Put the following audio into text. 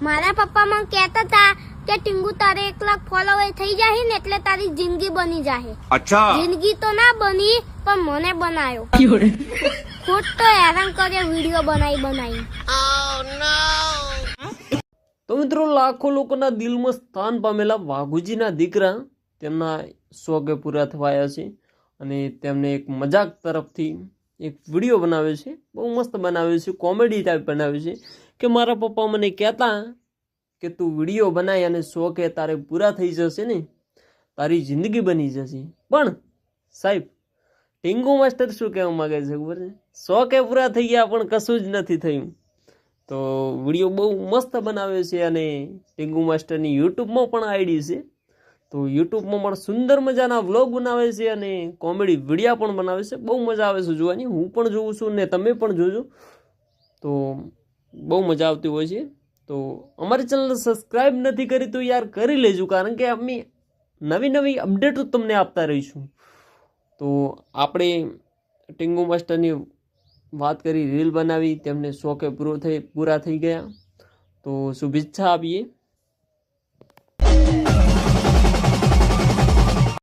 મારા પપ્પા મને કહેતા હતા કે ટીંગુ તારે એક લાખ ફોલોવર થઈ જાય ને એટલે તારી જિંદગી બની જાય અચ્છા. જિંદગી તો ના બની પણ મને બનાયો. ખોટ તો હેરાન કરે વીડિયો બનાવી બનાવી તો મિત્રો લાખો લોકોના દિલમાં સ્થાન પામેલા વાઘુજીના દીકરા તેમના શોકે પૂરા થવાયા છે અને તેમને એક મજાક તરફથી એક વીડિયો બનાવ્યો છે. બહુ મસ્ત બનાવ્યો છે કોમેડી ટાઈપ બનાવ્યો છે. કે મારા પપ્પા મને કહેતા કે તું વીડિયો બનાય અને શોખે તારે પૂરા થઈ જશે ને, તારી જિંદગી બની જશે. પણ સાહેબ, ટીંગુ માસ્ટર શું કહેવા માગે છે ખબર છે? શોખે પૂરા થઈ ગયા પણ કશું જ નથી થયું. તો વીડિયો બહુ મસ્ત બનાવ્યો છે અને ટીંગુ માસ્ટરની યુટ્યુબમાં પણ આઈડી છે. તો યુટ્યુબમાં પણ સુંદર મજાના વ્લોગ બનાવે છે અને કોમેડી વિડીયા પણ બનાવે છે. બહુ મજા આવે છે જોવાની. હું પણ જોઉં છું ને તમે પણ જોજો. તો બહુ મજા આવતી હોય છે. તો અમારી ચેનલ સબસ્ક્રાઈબ નથી કરી તો યાર કરી લેજો, કારણ કે અમે નવી નવી અપડેટો તમને આપતા રહીશું. તો આપણે ટીંગુ માસ્ટરની વાત કરી રીલ બનાવી, તેમને શોખે પૂરો થઈ, પૂરા થઈ ગયા. તો શુભેચ્છા આપીએ.